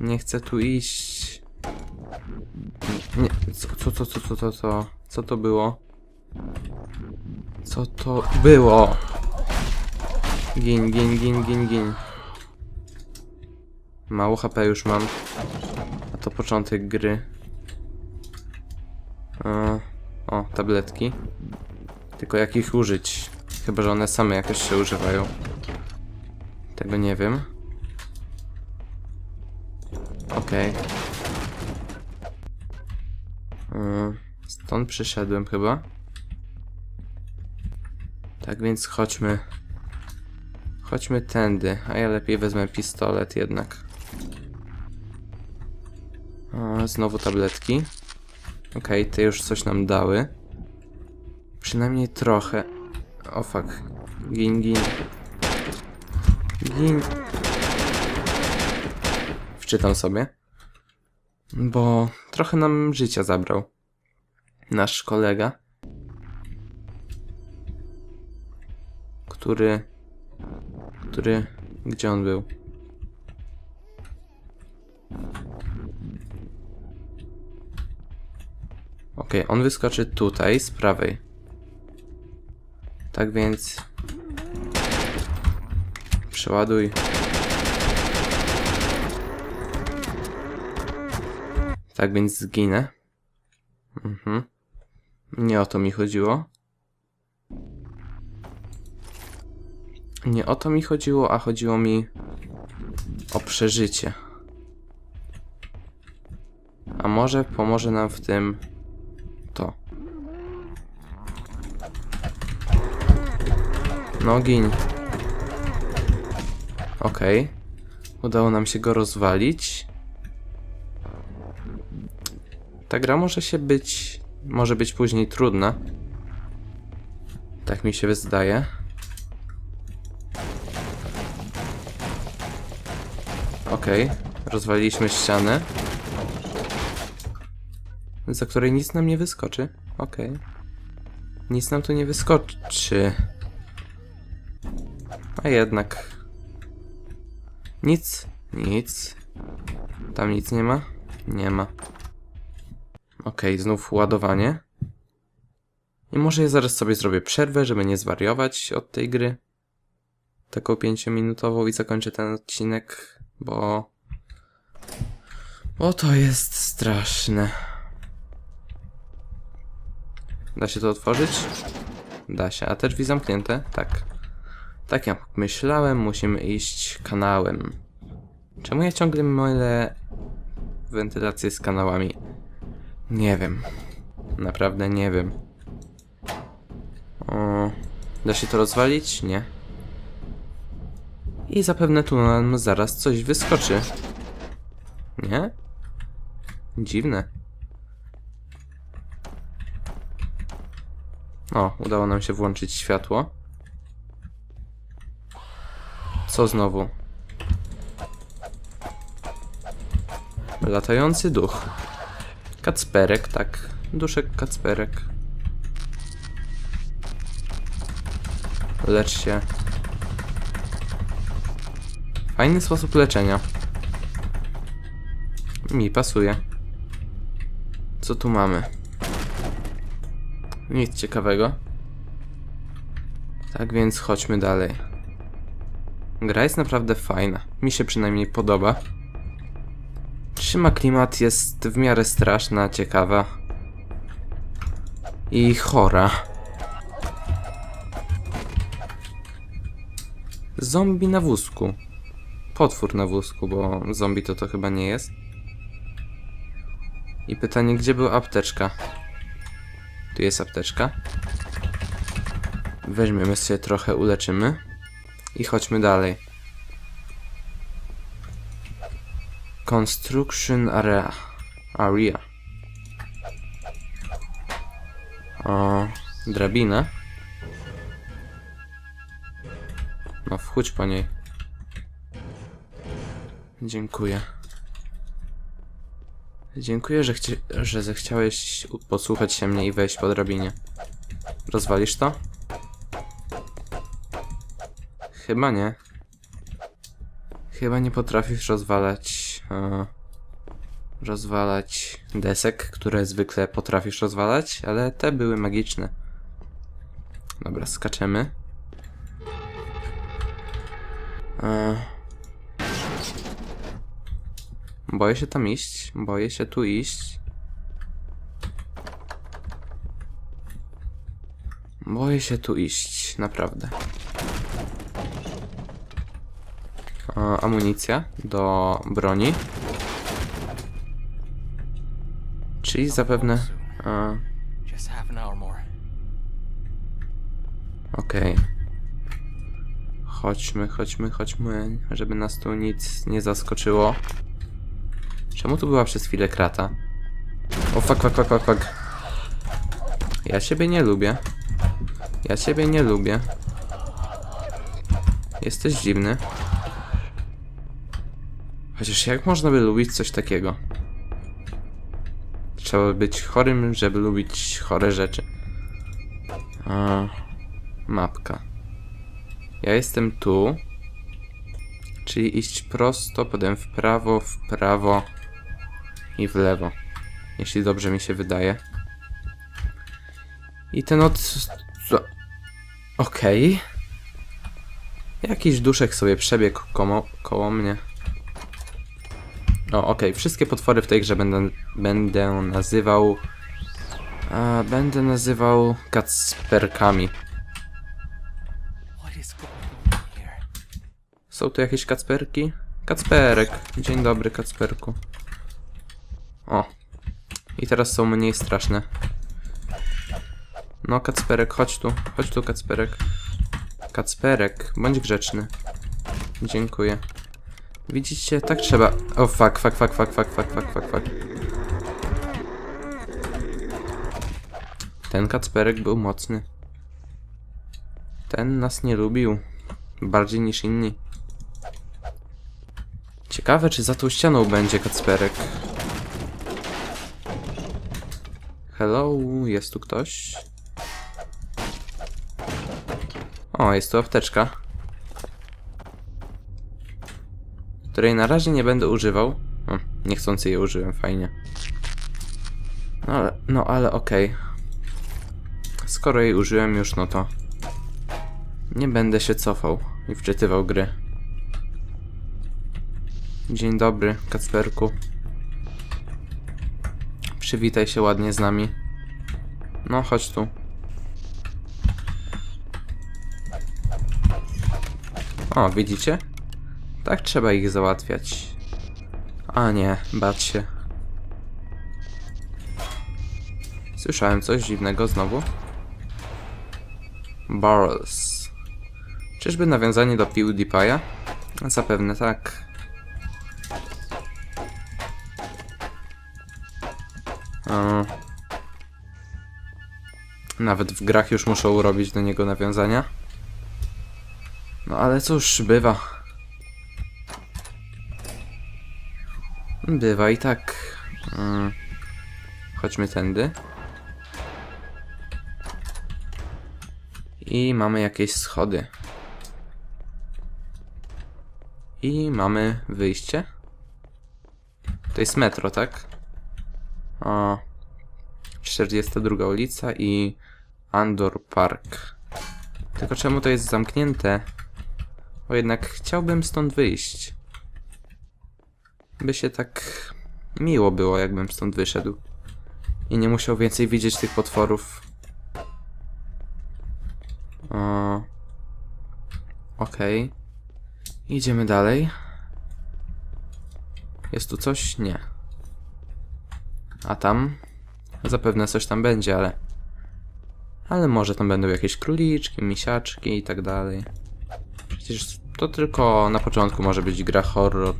Nie chcę tu iść. Nie, co, co, co, co, co, co? Co to było? Co to było? Gin, gin, gin, gin, gin. Mało HP już mam. A to początek gry. E, o, tabletki. Tylko jak ich użyć? Chyba, że one same jakoś się używają. Tego nie wiem. Okej. E, Stąd przyszedłem chyba. Tak więc chodźmy. Chodźmy tędy, a ja lepiej wezmę pistolet jednak. O, znowu tabletki. Okej, te już coś nam dały. Przynajmniej trochę. O fuck. Gin, gin. Gin. Wczytam sobie. Bo trochę nam życia zabrał. Nasz kolega. Który... Który... Gdzie on był? Okej, on wyskoczy tutaj, z prawej. Tak więc... Przeładuj. Tak więc zginę. Mhm. Nie o to mi chodziło. Nie o to mi chodziło, a chodziło mi o przeżycie. A może pomoże nam w tym to. No gin. Okej. Udało nam się go rozwalić. Ta gra może się być... Może być później trudna. Tak mi się zdaje. Okej. Rozwaliliśmy ścianę. Za której nic nam nie wyskoczy. Okej. Nic nam tu nie wyskoczy. A jednak. Nic. Nic. Tam nic nie ma? Nie ma. Okej, znów ładowanie. I może ja zaraz sobie zrobię przerwę, żeby nie zwariować od tej gry. Taką pięciominutową i zakończę ten odcinek, bo... Bo to jest straszne. Da się to otworzyć? Da się. A te drzwi zamknięte? Tak. Tak jak myślałem, musimy iść kanałem. Czemu ja ciągle mylę wentylację z kanałami? Nie wiem. Naprawdę nie wiem. O, da się to rozwalić? Nie. I zapewne tu nam zaraz coś wyskoczy. Nie? Dziwne. O, udało nam się włączyć światło. Co znowu? Latający duch. Kacperek, tak. Duszek Kacperek. Lecz się. Fajny sposób leczenia. Mi pasuje. Co tu mamy? Nic ciekawego. Tak więc chodźmy dalej. Gra jest naprawdę fajna. Mi się przynajmniej podoba. Trzyma klimat, jest w miarę straszna, ciekawa. I chora. Zombie na wózku. Potwór na wózku, bo zombie to to chyba nie jest. I pytanie, gdzie była apteczka? Tu jest apteczka. Weźmiemy sobie trochę, uleczymy. I chodźmy dalej. Construction area. Area. O, drabina. No, wchódź po niej. Dziękuję. Dziękuję, że, chci że zechciałeś posłuchać się mnie i wejść po drabinie. Rozwalisz to? Chyba nie. Chyba nie potrafisz rozwalać rozwalać desek, które zwykle potrafisz rozwalać, ale te były magiczne. Dobra, skaczemy. Boję się tam iść, boję się tu iść. Boję się tu iść, naprawdę. Amunicja do broni. Czyli zapewne. E. Okej. Chodźmy, chodźmy, chodźmy, żeby nas tu nic nie zaskoczyło. Czemu tu była przez chwilę krata? O fuck, fuck, fuck, fuck, fuck. Ja ciebie nie lubię. Ja ciebie nie lubię. Jesteś dziwny. Chociaż jak można by lubić coś takiego? Trzeba być chorym, żeby lubić chore rzeczy. A, mapka. Ja jestem tu. Czyli iść prosto, potem w prawo, w prawo i w lewo. Jeśli dobrze mi się wydaje. I ten od... Okej. Jakiś duszek sobie przebiegł koło mnie. O, okej. Wszystkie potwory w tej grze będę, będę nazywał... A, będę nazywał kacperkami. Są tu jakieś kacperki? Kacperek. Dzień dobry, kacperku. O. I teraz są mniej straszne. No, kacperek, chodź tu. Chodź tu, kacperek. Kacperek, bądź grzeczny. Dziękuję. Widzicie, tak trzeba... O, fuck, fuck, fuck, fuck, fuck, fuck, fuck, fuck, fuck. Ten kacperek był mocny. Ten nas nie lubił. Bardziej niż inni. Ciekawe, czy za tą ścianą będzie kacperek. Hello, jest tu ktoś? O, jest tu apteczka. Której na razie nie będę używał. O, niechcący jej użyłem, fajnie. No ale, no ale okej. Skoro jej użyłem już, no to... Nie będę się cofał i wczytywał gry. Dzień dobry, Kacperku. Przywitaj się ładnie z nami. No, chodź tu. O, widzicie? Tak trzeba ich załatwiać. A nie, bać się. Słyszałem coś dziwnego znowu. Barrels. Czyżby nawiązanie do PewDiePie'a? Zapewne tak. A. Nawet w grach już muszą robić do niego nawiązania. No ale cóż, bywa. Bywa i tak. Mm. Chodźmy tędy. I mamy jakieś schody. I mamy wyjście. To jest metro, tak? O. 42 ulica i Andor Park. Tylko czemu to jest zamknięte? Bo jednak chciałbym stąd wyjść. By się tak miło było, jakbym stąd wyszedł. I nie musiał więcej widzieć tych potworów. O. Okej. Idziemy dalej. Jest tu coś? Nie. A tam? Zapewne coś tam będzie, ale... Ale może tam będą jakieś króliczki, misiaczki i tak dalej. Przecież to tylko na początku może być gra horror.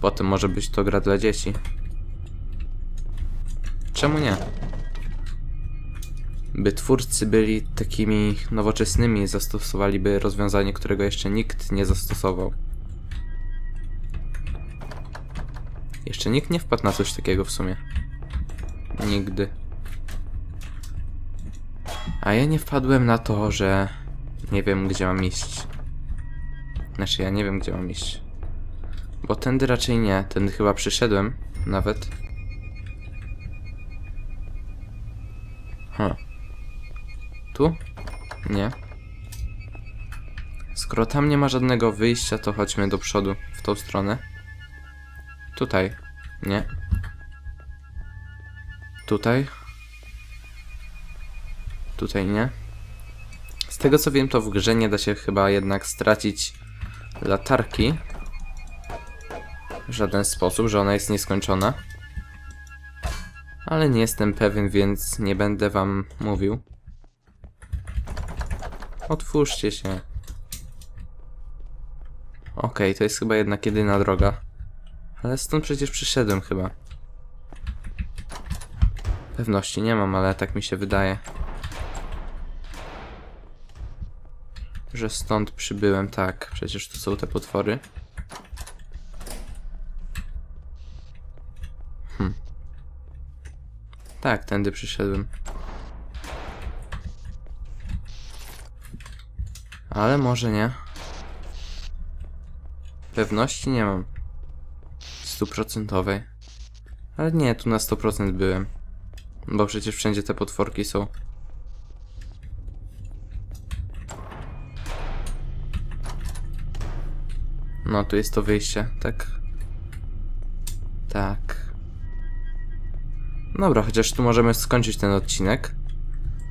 Potem może być to gra dla dzieci. Czemu nie? By twórcy byli takimi nowoczesnymi, zastosowaliby rozwiązanie, którego jeszcze nikt nie zastosował. Jeszcze nikt nie wpadł na coś takiego w sumie. Nigdy. A ja nie wpadłem na to, że nie wiem, gdzie mam iść. Znaczy, ja nie wiem, gdzie mam iść. Bo tędy raczej nie. Tędy chyba przyszedłem. Nawet. Hm. Tu? Nie. Skoro tam nie ma żadnego wyjścia, to chodźmy do przodu, w tą stronę. Tutaj. Nie. Tutaj. Tutaj nie. Z tego co wiem, to w grze nie da się chyba jednak stracić latarki. W żaden sposób, że ona jest nieskończona. Ale nie jestem pewien, więc nie będę wam mówił. Otwórzcie się. Okej, to jest chyba jednak jedyna droga. Ale stąd przecież przyszedłem chyba. Pewności nie mam, ale tak mi się wydaje. Że stąd przybyłem, tak. Przecież tu są te potwory. Tak, tędy przyszedłem. Ale może nie. Pewności nie mam. Stuprocentowej. Ale nie, tu na 100% byłem. Bo przecież wszędzie te potworki są. No, tu jest to wyjście, tak? Tak. Dobra, chociaż tu możemy skończyć ten odcinek.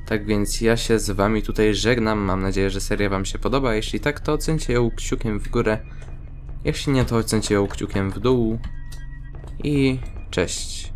Tak więc ja się z wami tutaj żegnam. Mam nadzieję, że seria wam się podoba. Jeśli tak, to ocencie ją kciukiem w górę. Jeśli nie, to ocencie ją kciukiem w dół. I cześć.